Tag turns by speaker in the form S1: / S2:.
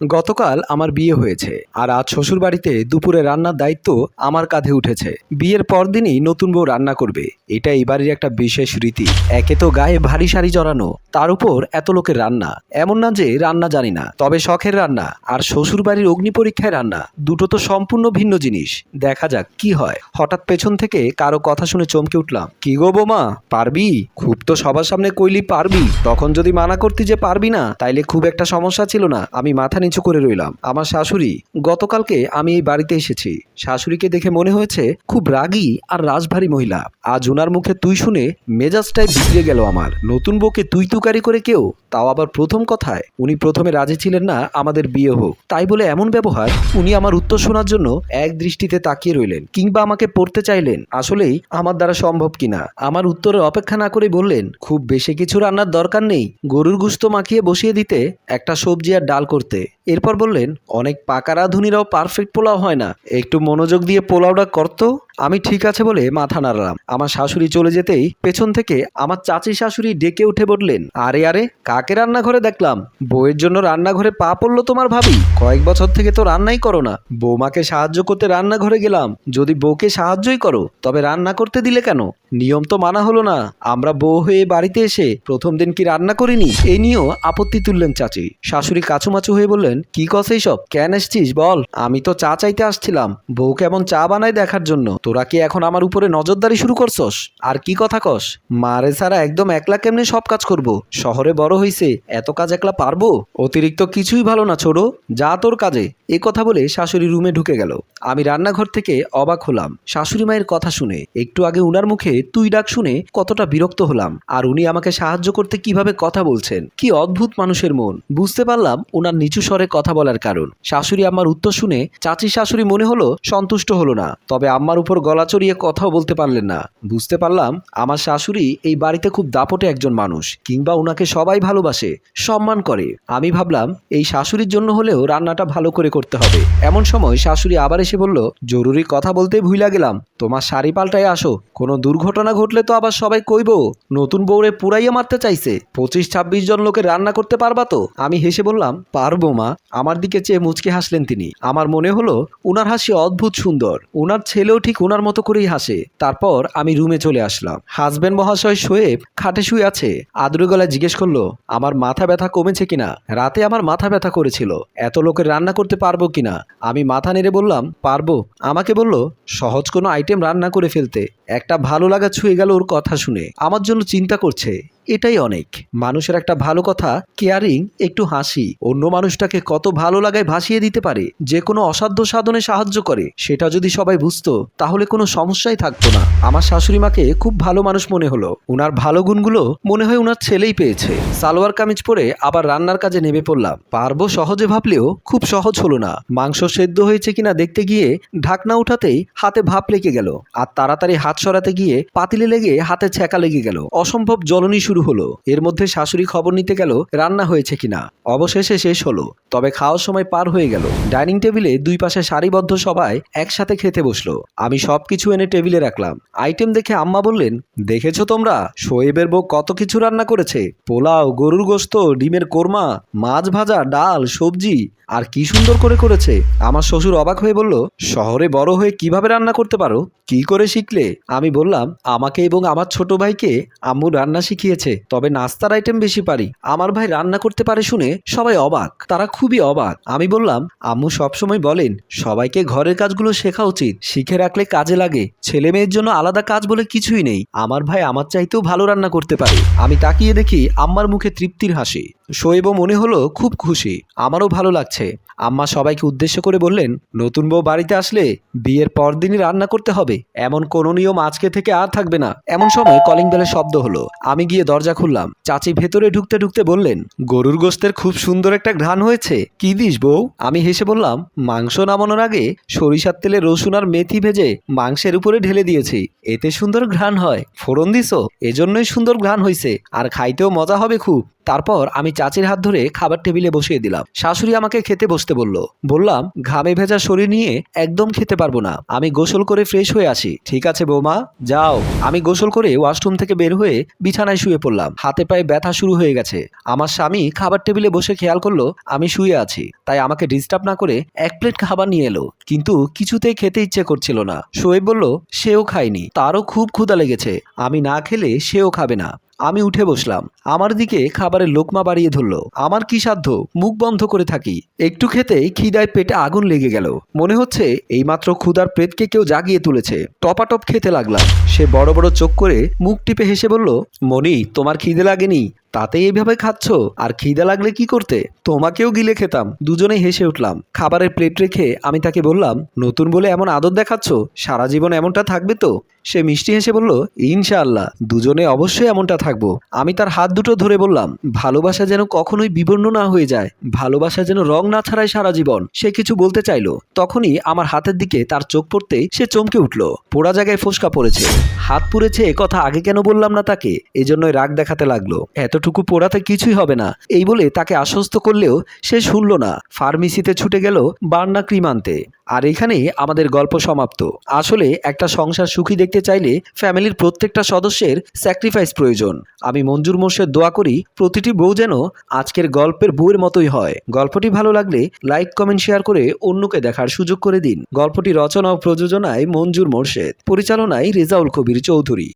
S1: গতকাল আমার বিয়ে হয়েছে আর আজ শ্বশুর বাড়িতে দুপুরে রান্নার দায়িত্ব আমার কাঁধে উঠেছে। বিয়ের পরদিনই নতুন বউ রান্না করবে। এটা এই বাড়ির একটা বিশেষ রীতি। একে তো গায়ে ভারী শাড়ি জড়ানো, তার উপর এত লোকের রান্না। এমন না যে রান্না জানি না, তবে শখের রান্না আর শ্বশুর বাড়ির অগ্নি পরীক্ষায় রান্না, দুটো তো সম্পূর্ণ ভিন্ন জিনিস। দেখা যাক কি হয়। হঠাৎ পেছন থেকে কারও কথা শুনে চমকে উঠলাম। কি গো বোমা, পারবি? খুব তো সবার সামনে কইলি পারবি। তখন যদি মানা করতি যে পারবি না, তাইলে খুব একটা সমস্যা ছিল না। আমি মাথা নিচু করে রইলাম। আমার শাশুড়ি, গতকালকে আমি এই বাড়িতে এসেছি। শাশুড়িকে দেখে মনে হয়েছে খুব রাগী আর রাজভারী মহিলা। আজ ওনার মুখে তুই শুনে মেজাজটাই বিগড়ে গেল আমার। নতুন বউকে তুই তুকারি করে কেউ? তাও আবার প্রথম কথায়? উনি প্রথমে রাজি ছিলেন না আমাদের বিয়ে হোক। তাই বলে এমন ব্যবহার উনি আমার উত্তর শোনার জন্য এক দৃষ্টিতে তাকিয়ে রইলেন। কিংবা আমাকে পড়তে চাইলেন। আসলেই আমার দ্বারা সম্ভব কিনা? আমার উত্তরের অপেক্ষা না করে বললেন, খুব বেশি কিছু রান্নার দরকার নেই। গরুর গুস্ত মাখিয়ে বসিয়ে দিতে, একটা সবজি আর ডাল করতে। এরপর বললেন, অনেক পাকা রাঁধুনিরাও পারফেক্ট পোলাও হয় না। একটু মনোযোগ দিয়ে পোলাওটা করতো আমি ঠিক আছে বলে মাথা নাড়লাম। আমার শাশুড়ি চলে যেতেই পেছন থেকে আমার চাচি শাশুড়ি ডেকে উঠে বললেন, আরে আরে, কাকে রান্নাঘরে দেখলাম? বউয়ের জন্য রান্নাঘরে পা পড়ল তোমার ভাবি। কয়েক বছর থেকে তো রান্নাই করো না। বৌমাকে সাহায্য করতে রান্নাঘরে গেলাম। যদি বউকে সাহায্যই করো, তবে রান্না করতে দিলে কেন? নিয়ম তো মানা হলো না। আমরা বউ হয়ে বাড়িতে এসে প্রথম দিন কি রান্না করিনি? এই নিয়েও আপত্তি তুললেন চাচি। শাশুড়ি কাছুমাচু হয়ে বললেন, কি কস সব কেন এসছিস বল? আমি তো চা চাইতে আসছিলাম। বউ কেমন চা বানায় দেখার জন্য। তোরা কি এখন আমার উপরে নজরদারি শুরু করছস? আর কি কথা কস? মারে ছাড়া একদম একলা কেমনে সব কাজ করব? শহরে বড় হইছে, এত কাজ একলা পারব? অতিরিক্ত কিছুই ভালো না ছোড়ো যা তোর কাজে। এ কথা বলে শাশুড়ি রুমে ঢুকে গেল। আমি রান্নাঘর থেকে অবাক হলাম। শাশুড়ি মায়ের কথা শুনে একটু আগে উনার মুখে তুই ডাক শুনে কতটা বিরক্ত হলাম। আর উনি আমাকে সাহায্য করতে কীভাবে কথা বলছেন? কি অদ্ভুত মানুষের মন। বুঝতে পারলাম ওনার নিচু স্বরে কথা বলার কারণ। শাশুড়ি আমার উত্তর শুনে চাচি শাশুড়ি মনে হলো সন্তুষ্ট হলো না। তবে আম্মার উপর গলা চড়িয়ে কথাও বলতে পারলেন না। বুঝতে পারলাম আমার শাশুড়ি এই বাড়িতে খুব দাপটে একজন মানুষ, কিংবা ওনাকে সবাই ভালোবাসে, সম্মান করে। আমি ভাবলাম এই শাশুড়ির জন্য হলেও রান্নাটা ভালো করে করতে হবে। এমন সময় শাশুড়ি আবার এসে বলল, জরুরি কথা বলতে ভুইলা গেলাম। তোমার শাড়ি পাল্টায় আসো, কোনো দুর্ঘটনা ঘটলে তো আবার সবাই কইব, নতুন বউরে পুরাইয়া মারতে চাইছে পঁচিশ ছাব্বিশ জন লোকে রান্না করতে পারবা তো? আমি হেসে বললাম, পারব মা, আমার দিকে চেয়ে মুচকে হাসলেন তিনি। আমার মনে হলো, উনার হাসি অদ্ভুত সুন্দর। উনার ছেলেও ঠিক উনার মতো করেই হাসে। তারপর আমি রুমে চলে আসলাম। হাজবেন্ড মহাশয় শোয়েব খাটে শুয়ে আছে। আদুরে গলায় জিজ্ঞেস করল, আমার মাথা ব্যথা কমেছে কিনা? রাতে আমার মাথা ব্যথা করেছিল। এত লোকের রান্না করতে পারব কিনা? আমি মাথা নেড়ে বললাম, পারব। আমাকে বলল, সহজ কোনো আইটেম রান্না করে ফেলতে। একটা ভালো লাগা ছুঁয়ে গেল ওর কথা শুনে। আমার জন্য চিন্তা করছে, এটাই অনেক। মানুষের একটা ভালো কথা, কেয়ারিং, একটু হাসি। অন্য মানুষটাকে কত ভালো লাগায় ভাসিয়ে দিতে পারে, যে কোনো অসাধ্য সাধনে সাহায্য করে, সেটা যদি সবাই বুঝতো, তাহলে কোনো সমস্যাই থাকতো না। আমার শাশুড়ি মাকে খুব ভালো মানুষ মনে হলো। উনার ভালো গুণগুলো মনে হয় উনার ছেলেই পেয়েছে। সালোয়ার কামিজ পরে আবার রান্নার কাজে নেমে পড়লাম। পারব সহজে ভাবলেও খুব সহজ হলো না। মাংস সেদ্ধ হয়েছে কিনা দেখতে গিয়ে ঢাকনা উঠাতেই হাতে ভাপ লেগে গেল। আর তাড়াতাড়ি হাত সরাতে গিয়ে পাতিলে লেগে হাতে ছ্যাঁকা লেগে গেল। অসম্ভব জ্বলনি শুরু হলো। এর মধ্যে শাশুড়ি খবর নিতে গেল, রান্না হয়েছে কিনা। অবশেষে শেষ হলো, তবে খাওয়ার সময় পার হয়ে গেল। ডাইনিং টেবিলে দুই পাশে সারিবদ্ধ সবাই একসাথে খেতে বসল। আমি সবকিছু এনে টেবিলে রাখলাম। আইটেম দেখে আম্মা বললেন, দেখেছ তোমরা? শোয়েবের বউ কত কিছু রান্না করেছে? পোলাও, গরুর গোস্ত, ডিমের কোরমা, মাছ ভাজা, ডাল, সবজি, আর কি সুন্দর করে করেছে? আমার শ্বশুর অবাক হয়ে বলল, শহরে বড় হয়ে কীভাবে রান্না করতে পারো? কি করে শিখলে? আমি বললাম আমাকে এবং আমার ছোট ভাইকে আম্মু রান্না শিখিয়েছে, তবে নাস্তার আইটেম বেশি পারি। আমার ভাই রান্না করতে পারে শুনে সবাই অবাক। তারা খুবই অবাক। আমি বললাম, আম্মু সবসময় বলেন, সবাইকে ঘরের কাজগুলো শেখা উচিত, শিখে রাখলে কাজে লাগে। ছেলে মেয়ের জন্য আলাদা কাজ বলে কিছুই নেই। আমার ভাই আমার চাইতেও ভালো রান্না করতে পারে। আমি তাকিয়ে দেখি আম্মার মুখে তৃপ্তির হাসি। শোয়েবও মনে হলো খুব খুশি। আমারও ভালো লাগছে। আম্মা সবাইকে উদ্দেশ্য করে বললেন, নতুন বউ বাড়িতে আসলে বিয়ের পরদিনই রান্না করতে হবে। এমন কোনো নিয়ম আজকে থেকে আর থাকবে না। এমন সময় কলিং বেলের শব্দ হলো। আমি গিয়ে দরজা খুললাম। চাচি ভেতরে ঢুকতে ঢুকতে বললেন, গরুর গোস্তের খুব সুন্দর একটা ঘ্রাণ হয়েছে। কি দিস বউ? আমি হেসে বললাম, মাংস নামানোর আগে সরিষার তেলে রসুন আর মেথি ভেজে মাংসের উপরে ঢেলে দিয়েছি। এতে সুন্দর ঘ্রাণ হয়। ফোড়ন দিছো? এজন্যই সুন্দর ঘ্রাণ হয়েছে আর খাইতেও মজা হবে খুব। তারপর আমি চাচির হাত ধরে খাবার টেবিলে বসিয়ে দিলাম। শাশুড়ি আমাকে খেতে বসতে বলল, বললাম, ঘামে ভেজা শরীর নিয়ে একদম খেতে পারব না। আমি গোসল করে ফ্রেশ হয়ে আসি। ঠিক আছে বৌমা, যাও। আমি গোসল করে ওয়াশরুম থেকে বের হয়ে বিছানায় শুয়ে পড়লাম। হাতে পায়ে ব্যথা শুরু হয়ে গেছে। আমার স্বামী খাবার টেবিলে বসে খেয়াল করল, আমি শুয়ে আছি। তাই আমাকে ডিস্টার্ব না করে এক প্লেট খাবার নিয়ে এলো। কিন্তু কিছুতেই খেতে ইচ্ছে করছিল না। শোয়েব বলল, সেও খায়নি। তারও খুব ক্ষুধা লেগেছে। আমি না খেলে সেও খাবে না। আমি উঠে বসলাম। আমার দিকে খাবারের লোকমা বাড়িয়ে ধরল। আমার কি সাধ্য? মুখ বন্ধ করে থাকি। একটু খেতেই খিদায় পেটে আগুন লেগে গেল। মনে হচ্ছে এইমাত্র ক্ষুদার প্রেতকে কেউ জাগিয়ে তুলেছে। টপাটপ খেতে লাগলাম। সে বড় বড় চোখ করে মুখ টিপে হেসে বলল মনি তোমার খিদে লাগেনি? তাতে এইভাবে খাচ্ছ? আর খিদে লাগলে কি করতে? তোমাকেও গিলে খেতাম। দুজনেই হেসে উঠলাম। খাবারের প্লেট রেখে আমি তাকে বললাম, নতুন বলে এমন আদর দেখাচ্ছ? সারা জীবন এমনটা থাকবে তো? সে মিষ্টি হেসে বলল, ইনশাআল্লাহ, দুজনে অবশ্যই এমনটা থাকব। আমি তার হাত দুটো ধরে বললাম, ভালোবাসা যেন কখনোই বিবর্ণ না হয়ে যায়। ভালোবাসা যেন রং না ছাড়ায় সারা জীবন। সে কিছু বলতে চাইলো। তখনই আমার হাতের দিকে তার চোখ পড়তেই সে চমকে উঠল। পোড়া জায়গায় ফোসকা পড়েছে। হাত পুড়েছে কথা আগে কেন বললাম না তাকে? এজন্যই রাগ দেখাতে লাগল। এতটুকু পোড়াতে কিছুই হবে না। এই বলে তাকে আশ্বস্ত করলেও সে শুনল না। ফার্মেসিতে ছুটে গেল বার্না ক্রিম আনতে আর এখানেই আমাদের গল্প সমাপ্ত। আসলে একটা সংসার সুখী দেখতে চাইলে ফ্যামিলির প্রত্যেকটা সদস্যের স্যাক্রিফাইস প্রয়োজন। আমি মঞ্জুর মোর্শেদ দোয়া করি প্রতিটি বউ যেন আজকের গল্পের বউয়ের মতোই হয়। গল্পটি ভালো লাগলে লাইক, কমেন্ট, শেয়ার করে অন্যকে দেখার সুযোগ করে দিন। গল্পটি রচনা ও প্রযোজনায় মঞ্জুর মোর্শেদ। পরিচালনায় রেজাউল কবির চৌধুরী।